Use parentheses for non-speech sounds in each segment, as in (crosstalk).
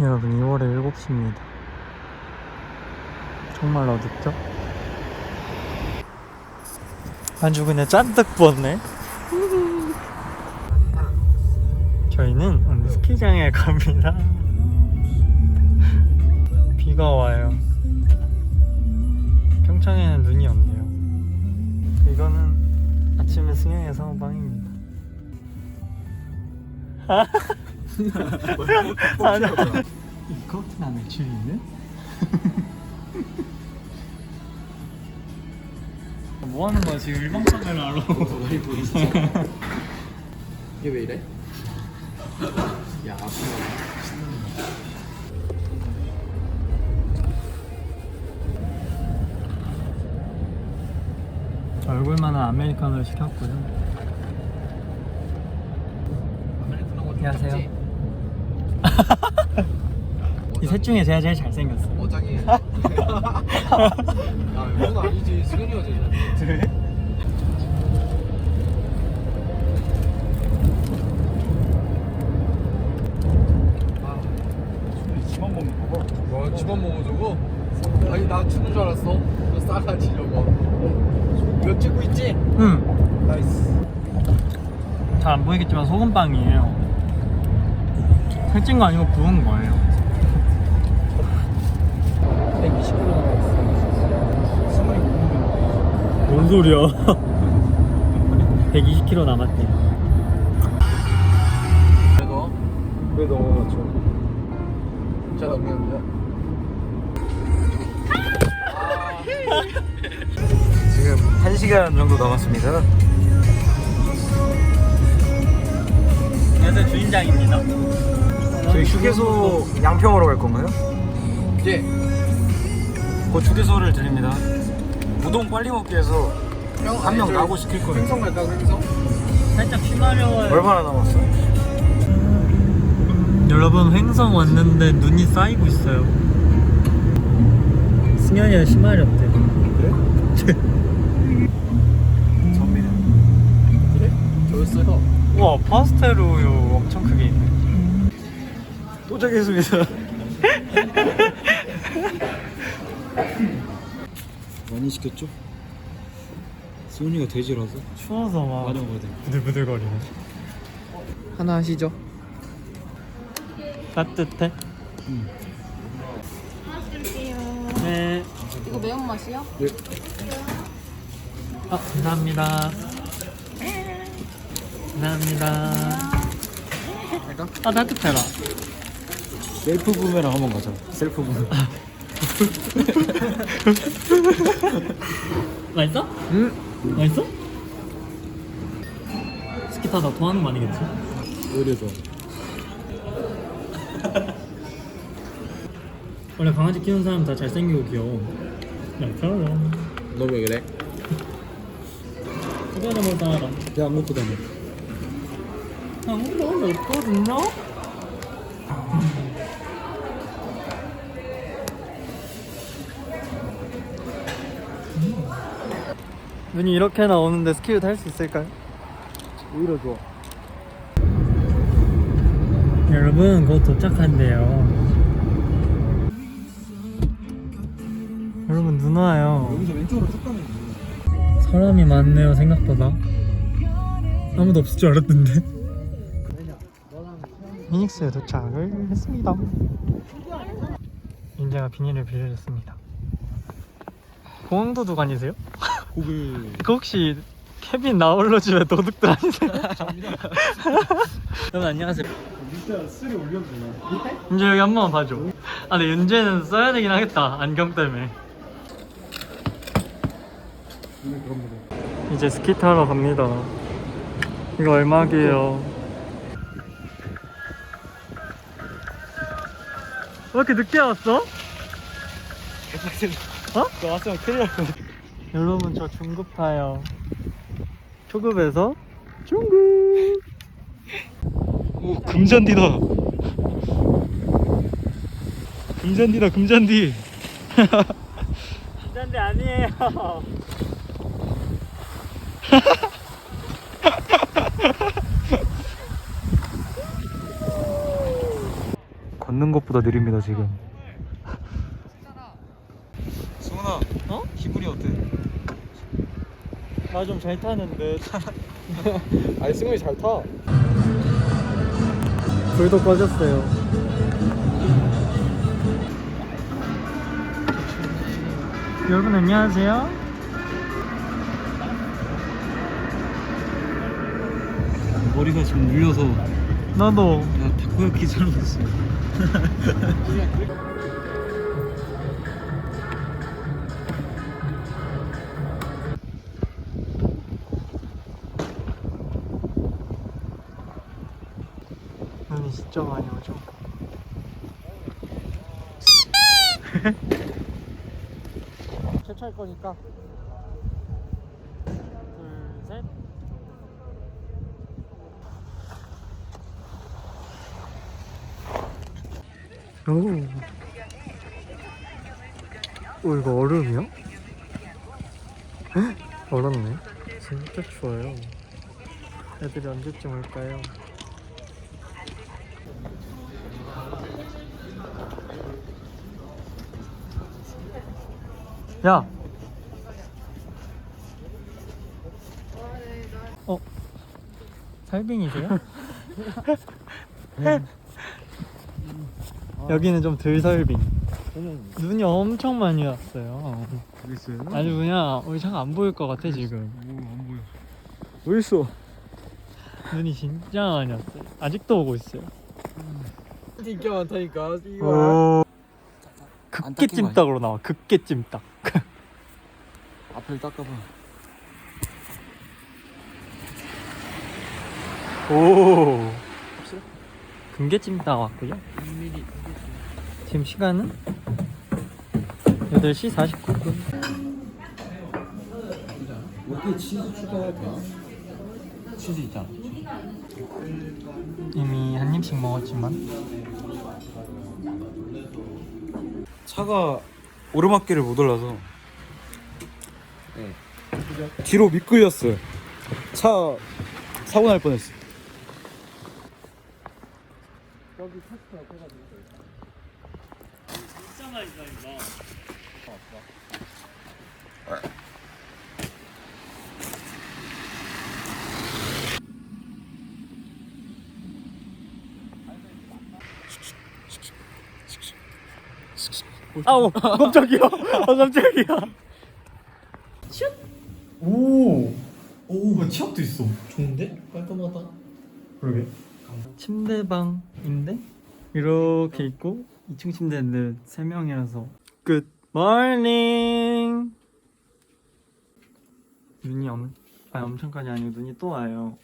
여러분 2월에 7시입니다. 정말 어둡죠? 아주 그냥 잔뜩 부었네. 저희는 오늘 스키장에 갑니다. 비가 와요. 평창에는 눈이 없네요. 이거는 아침에 사무방입니다. 아니, (laughs) 이 커튼 안에 줄 있네? 뭐 하는 거야 지금 일반 카메라로 머리 보이시죠? 이게 왜 이래? 야 아프다 얼굴만한 아메리카노를 시켰고요 안녕하세요 (laughs) 이 셋 중에 제가 제일 잘생겼어 어장이 야 (laughs) 이건 아니지 승현이가 제일 그래? 집안 먹는 거 봐. 와 집안 먹어주고? 아니 나 죽는 줄 알았어 너 싸가지 저거 이거 찍고 있지? 응. 나이스 잘 안 보이겠지만 소금빵이에요. 살찐 거 아니고 구운 거예요. 120kg 남았어 승현이 먹는 뭔 소리야? 120kg 남았대. 그래도 왜 넘어갔죠? 자 넘겼는데 지금 1시간 정도 남았습니다. 안녕하세요 주인장입니다. 저희 휴게소 양평으로 갈 건가요? 예그 휴게소를 드립니다. 우동 빨리 먹기 해서 한 명 나고 시킬 거예요. 횡성 갈까 횡성? 살짝 쉬마려워요. 얼마나 남았어요? 여러분 횡성 왔는데 눈이 쌓이고 있어요. 승현이가 심하렵대. 그래? (laughs) 전미는 그래? 저였어요 우와 파스텔 우유 엄청 크게 있네. 도착했습니다. 많이 시켰죠? 수은이가 돼지라서 추워서 막 많이 먹어야 돼. 부들부들거리네. 하나 하시죠 따뜻해? 하나 드릴게요. 네. 이거 매운맛이요? 아, 감사합니다. 감사합니다. 아, 따뜻해라. 셀프 부메랑 한번 가자. 셀프 부메. (laughs) 맛있어? 응? 맛있어? 스키 타다 토하는 거 아니겠지? 오히려 좋아. (laughs) 원래 강아지 키우는 사람 다 잘생기고 귀여워. 나처럼. 너왜 그래? (laughs) 그거는 뭘 따라. 야, 안 먹고 다녀. 아무도 없거든요? 눈이 이렇게 나 오는데 스키를 탈 수 있을까요? 오히려 좋아. 여러분 곧 도착한대요 여러분 눈 와요 여기서 왼쪽으로 쭉 가면 돼. 사람이 많네요 생각보다 아무도 없을 줄 알았는데 피닉스에 도착을 했습니다 인재가 비닐을 빌려줬습니다 공항도둑 아니세요? 고글. 그 혹시 케빈 나홀로 집에 도둑들 아니세요? (laughs) 여러분 안녕하세요 진짜 술이 올렸구나. 윤재 여기 한 번만 봐줘 아 근데 윤재는 써야 되긴 하겠다 안경 때문에 이제 스키 타러 갑니다 이거 얼마게요 왜 이렇게 늦게 왔어? 어? 너 왔으면 큰일 날 뻔. 여러분 저 중급 타요 초급에서 중급 오, 금잔디다. 금잔디다, 금잔디. 긴장대 아니에요 (laughs) 걷는 것보다 느립니다 지금 승훈아 어? 기분이 어때? 나 좀 잘 타는데. (laughs) 아니 승훈이 잘 타. 불도 꺼졌어요. 여러분 안녕하세요. 머리가 지금 눌려서 나도. 야 타코야키처럼 됐어 할 거니까 둘셋 오. 오 이거 얼음이야? 헉, 얼었네 진짜 추워요 애들이 언제쯤 올까요? 야. 살빙이세요? 여기는 좀덜 설빙. 눈이 엄청 많이 왔어요. 있어요? 아주 그냥 우리 차가 안 보일 것 같아 지금. 뭐안 보여 어딨어? 눈이 진짜 많이 왔어요. 아직도 오고 있어요. 인기가 많다니까. 오. 안 극게 닦인 거 찜닭으로 나와. 극게 찜닭. 앞을 닦아봐 오. 금게 찜닭 왔고요. 지금 시간은 8시 49분. 여기 치즈 추가할까? 치즈 있잖아 이미 한 입씩 먹었지만 차가 오르막길을 못 올라서 뒤로 미끌렸어요 차 사고 날 뻔했어 진짜 많이 다닌다. 아우 (laughs) 깜짝이야 아 깜짝이야 오! 오 치약도 있어 좋은데? 깔끔하다. 그러게 침대방 인데? 이렇게 있고 2층 침대인데 3명이라서. 끝 모닝 눈이 엄, 아니 엄청까지 아니고 눈이 또 와요.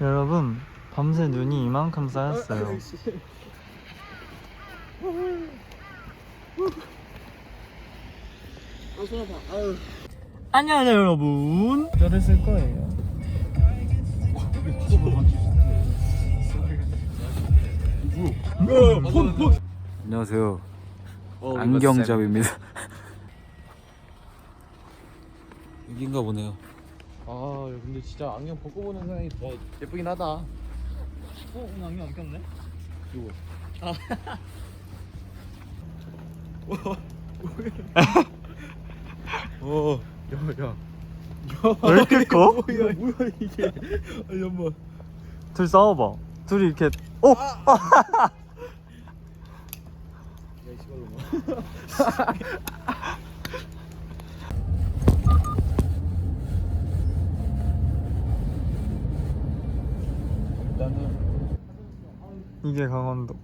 여러분 밤새 눈이 이만큼 쌓였어요. 안녕하세요 여러분. 저를 쓸 거예요 안녕하세요 안경잡입니다 (laughs) 여긴가 보네요 아 근데 진짜 안경 벗고 보는 사람이 더 예쁘긴 하다. 어? 오늘 안경 안 꼈네? 누구? (laughs) 어 (laughs) 야야. 왜 이렇게 커? (laughs) 야 뭐야 이게? 아니 엄마. 둘 싸워봐 둘이 이렇게 어? (laughs) 야 이 씨발로 일단은 이게 강원도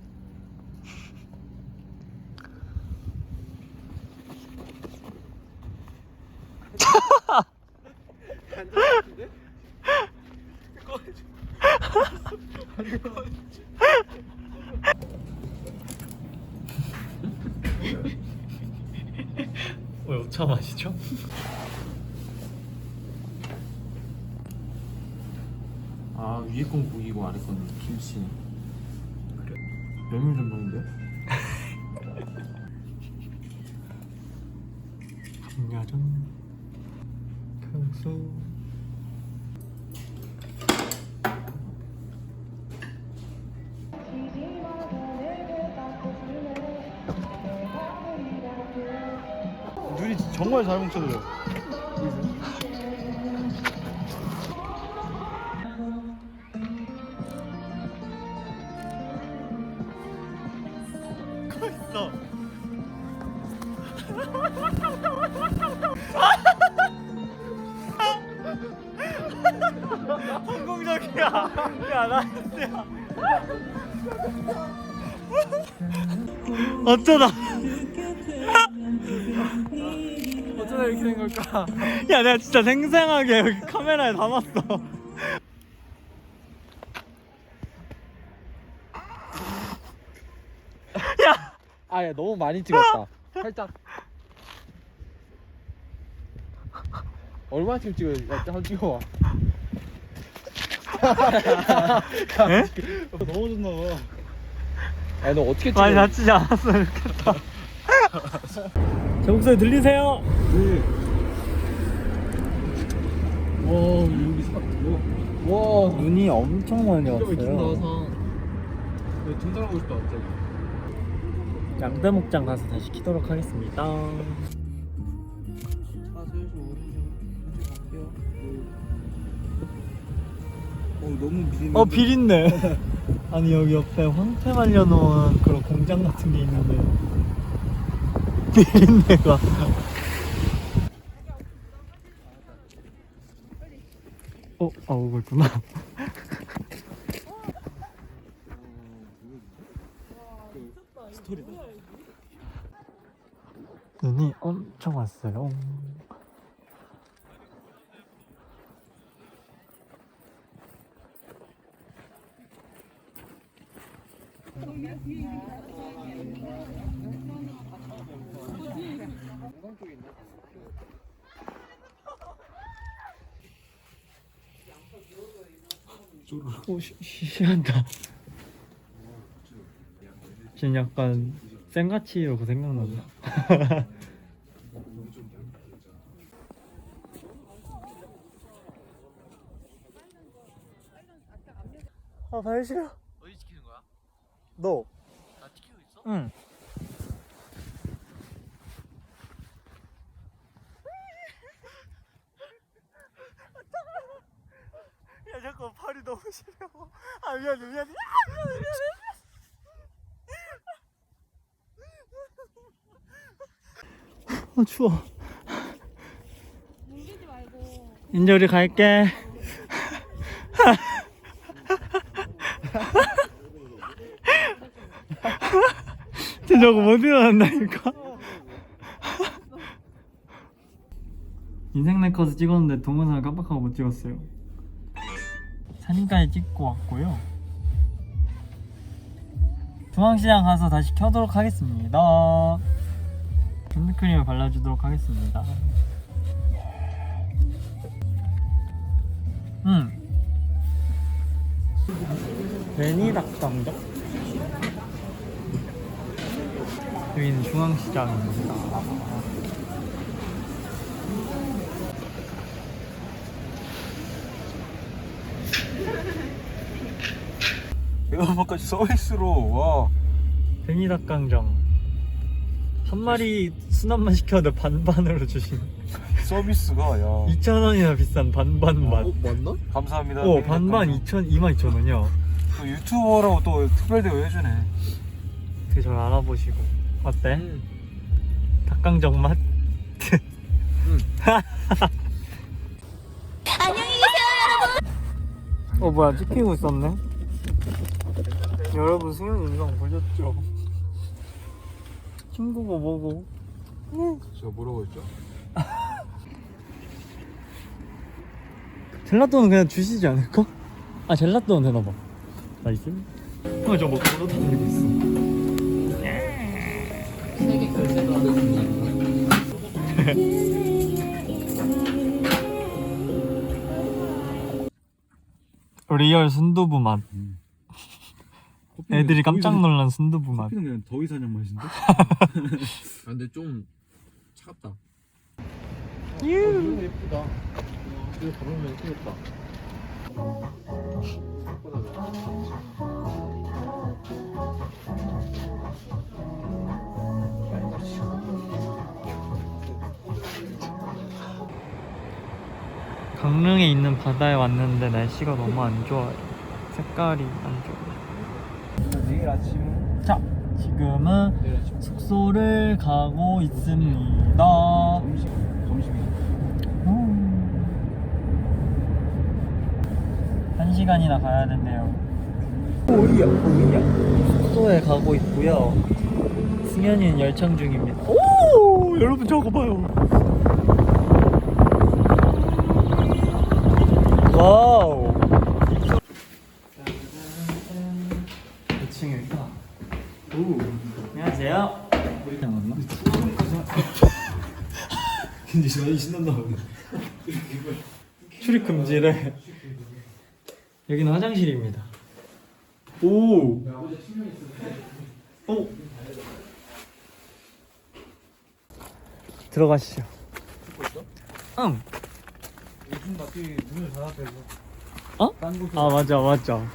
왜 오차 마시죠? 아 위에 건 고기고 아래 건 김치. 그래. 메밀 전병인데? 감야전 평소 정말 잘 뭉쳐져요. 있어. 성공적이야. 야. (laughs) 어쩌다. 어쩌다 이렇게 된 걸까? (laughs) 야, 내가 진짜 생생하게 여기 카메라에 담았어. (laughs) 아, 야, 너무 많이 찍었다. 살짝. 얼마나 찍어? 야, 한번 찍어봐. (laughs) 에? 너무 좋나 봐. 야, 너 어떻게 찍어? 많이 다치지 않았으면 좋겠다. 제 목소리 들리세요? 네. 와, 여기 사, 와, 와. 눈이 엄청 많이 진짜 왔어요. 너 등산하고 싶다, 갑자기. 양떼목장 가서 다시 키도록 하겠습니다. 어 너무 미리. 어 비린내. (laughs) 아니 여기 옆에 황태 말려놓은 그런 공장 같은 게 있는데 비린내가. 어, 아 오고 있구나. 눈이 엄청 왔어요. 오, 시, 시한다. 지금 약간 생가치로 그 생각난다. (laughs) 아, 발 시려. 어디 찍히는 거야? 너. 나 찍히고 있어? 응. 야 잠깐 발이 너무 시려. 아 미안해 미안해. 아, 미안해 미안해. 아 추워. 물리지 말고. 이제 우리 갈게. 진짜 저거 못 일어난다니까. 인생 네컷을 찍었는데 동영상을 깜빡하고 못 찍었어요. 사진까지 찍고 왔고요. 중앙시장 가서 다시 켜도록 하겠습니다. 핸드크림을 발라주도록 하겠습니다. 음. 베니 닭강정. 여기는 중앙시장입니다. 이거까지 서비스로 와. 베니 닭강정. 한 마리 순한만 시켰는데 반반으로 주신. 서비스가 야. 2,000원이나 비싼 반반 맛. 어, 맞나? 감사합니다. 어, 반반 2,000, 22,000원이야. 또 유튜버라고 또 특별 대우 해주네. 되게 잘 알아보시고. 어때? 닭강정 맛? (laughs) 안녕히 계세요, 여러분! 어, 뭐야, 찍히고 있었네? 여러분, 수현 영상 보셨죠? 친구고 뭐고. 제가 뭐라고 했죠? (laughs) 젤라또는 그냥 주시지 않을까? 아, 젤라또는 되나봐. 나이스. 어, 저거 먹고 돌아다니고 있어. (laughs) 리얼 순두부 맛. 애들이 깜짝 놀란 순두부 맛. 커피는 그냥 더위 사냥 맛인데? (laughs) 아, 근데 좀 차갑다. 유. 예쁘다. 이거 걸으면 예쁘겠다. 강릉에 있는 바다에 왔는데 날씨가 너무 안 좋아요. 색깔이 안 좋아 아침 자, 지금은 내일 아침 숙소를 가고 있습니다. 점심 점심이 한 시간이나 가야 된대요. 오이야 오이야 숙소에 가고 있고요. 승현이는 열창 중입니다. 오, 여러분 저거 봐요. 와우. 몇 층일까? 오, 안녕하세요. 나왔나? 근데 저희 신난다 보네 출입 금지래. 여기는 화장실입니다. 오. 오. 들어가시죠. 응. 요즘 밖에 문을 닫았대서 어? 아 맞아 맞아.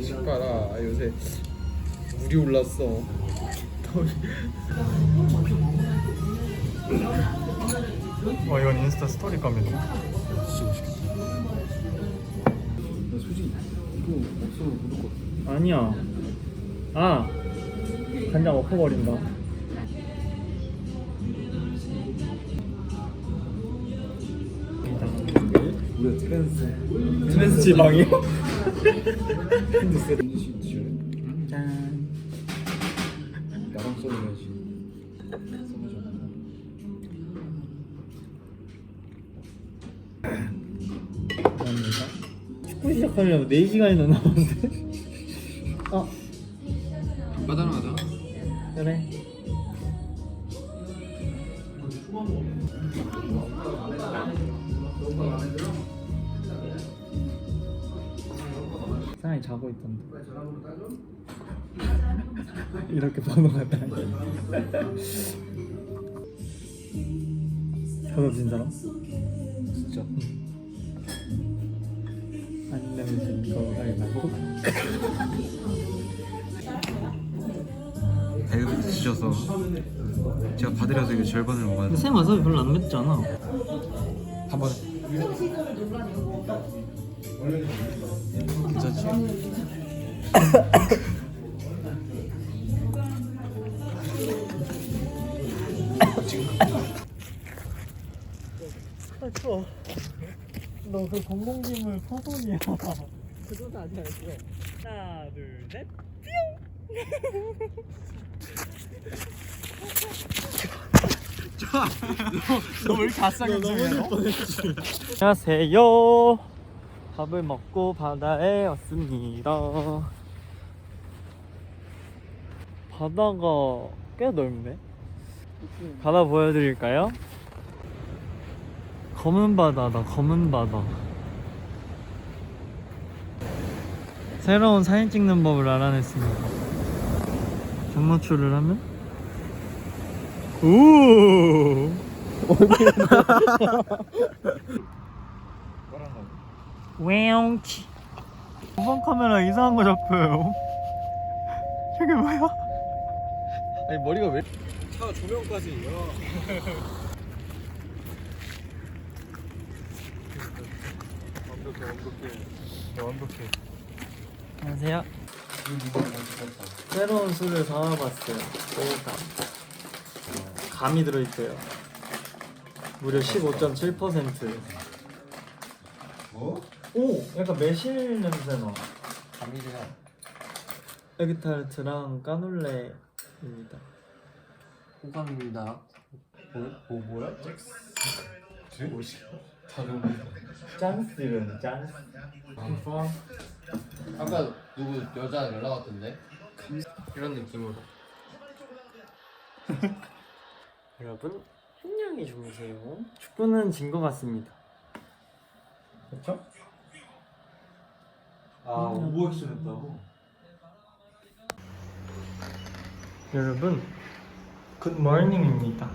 집 봐라 아, 요새 물이 올랐어 와 이건 인스타 스토리. 나 솔직히 이거 먹거든 아니야. 아 간장 엎어버린다. 우리가 트랜스 트랜스 지방이요? (laughs) 시작하려면 4시간이나 남았는데? 어, 하자 그래. 사람이 자고 있던데. (laughs) 이렇게 번호가 다. (laughs) 번호 진 사람? 진짜 안 내면 이거 가위바위보. 배가 드셔서 제가 받으려서 이거 절반을 먹어야 근데 생 와사비 별로 안 맵잖아. 한 번 괜찮지? 그 공공기물 파손이야. 그건 아니야 그거. 하나 둘 셋. (laughs) 너왜 이렇게 아싸게 안녕하세요. 밥을 먹고 바다에 왔습니다. 바다가 꽤 넓네. 바다 보여드릴까요? 검은 바다다, 검은 바다. 새로운 사진 찍는 법을 알아냈습니다. 장노출을 하면? 오! 왜용치. (laughs) 이번 카메라 이상한 거 잡혀요. 저게 뭐야? 아니 머리가 왜 차 조명까지. 완벽해 완벽해. 완벽해 안녕하세요. 새로운 술을 사와봤어요. 오감 감이 들어있대요. 무려 15.7% 뭐? 오! 약간 매실 냄새 나. 감이야 에그타르트랑 까눌레입니다. 호감입니다. 뭐, 뭐 뭐야? 뭐지? 다른 짠스는 짠스. 아 까 누구 여자 연락 왔던데? 이런 느낌으로 (laughs) 여러분 안녕히 주무세요 축구는 진 것 같습니다 그렇죠? 아 오버액션 했다고? 여러분 굿모닝입니다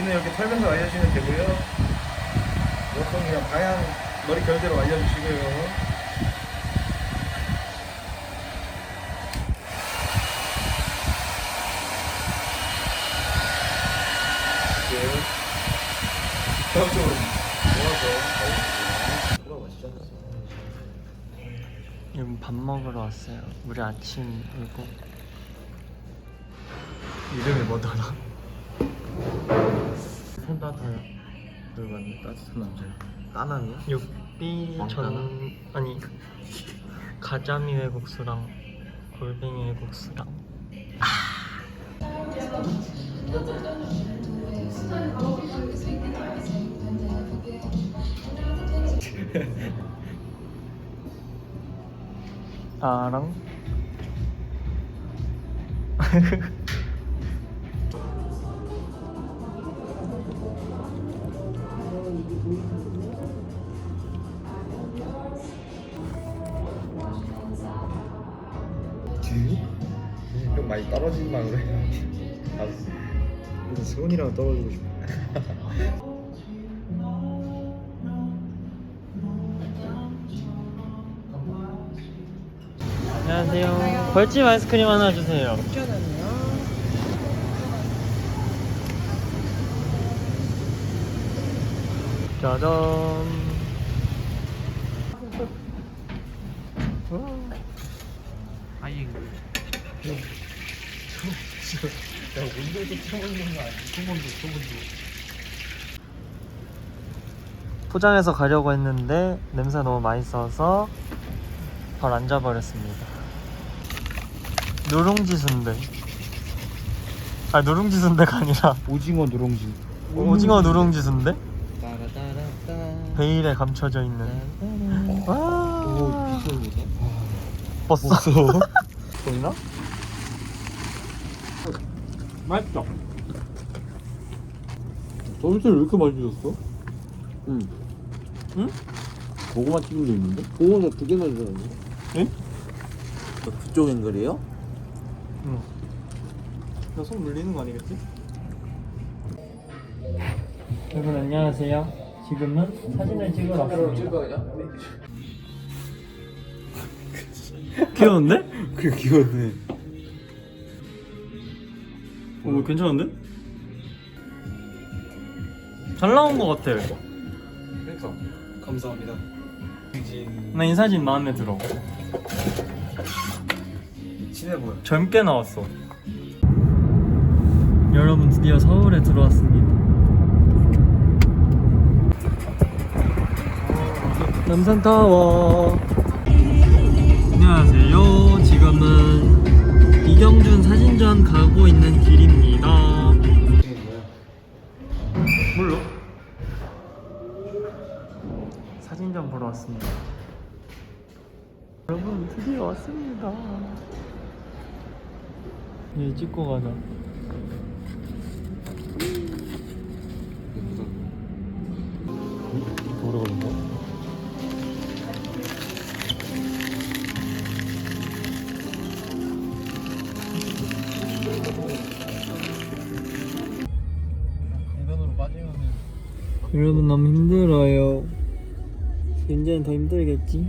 귀는 이렇게 털면서 알려주시면 되고요. 보통 그냥 방향 머리 결대로 알려주시고요. 네. 여러분 밥 먹으러 왔어요. 우리 아침 울고 이름이 뭐더라? 손 따뜻해요. 그리고 완전 따뜻한 남자야. 따남이야? 육비 전 아니 가자미 회국수랑 골뱅이 회국수랑 아랑 떨어진다 그래. 알았어. 근데 세훈이랑 떨어지고 싶어. 안녕하세요. 벌집 아이스크림 하나 주세요. 짜잔. 아이. 야 처음 있는 거 아니야? 소문도 소문도. 포장해서 가려고 했는데 냄새 너무 맛있어서 바로 앉아버렸습니다. 누룽지 순대. 아 누룽지 순대가 아니라 오징어 누룽지. 오징어 누룽지 순대? 베일에 감춰져 있는. 와. 오 비싸보다. 버스. 보이나? 맛있다. 서비스를 왜 이렇게 많이 주셨어? 응. 응? 고구마 튀김도 있는데? 고구마 두 개만 주셨네. 응? 그쪽 앵글이에요? 응. 나손 물리는 거 아니겠지? 여러분 안녕하세요. 지금은 사진을 찍으러 왔습니다. 귀여운데? 그래 귀여웠네. 오 괜찮은데? 잘 나온 거 같아. 그러니까 감사합니다. 나이 사진 마음에 들어. 친해 보여. 젊게 나왔어. 여러분 드디어 서울에 들어왔습니다. 남산타워. 안녕하세요. 지금은 이경준 사진 전 가고 있는 길입니다. 몰라. 사진전 보러 왔습니다. 여러분 드디어 왔습니다. 예, 찍고 가자. 여러분 너무 힘들어요. 이제는 더 힘들겠지?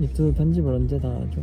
유튜브 편집을 언제 다 하죠?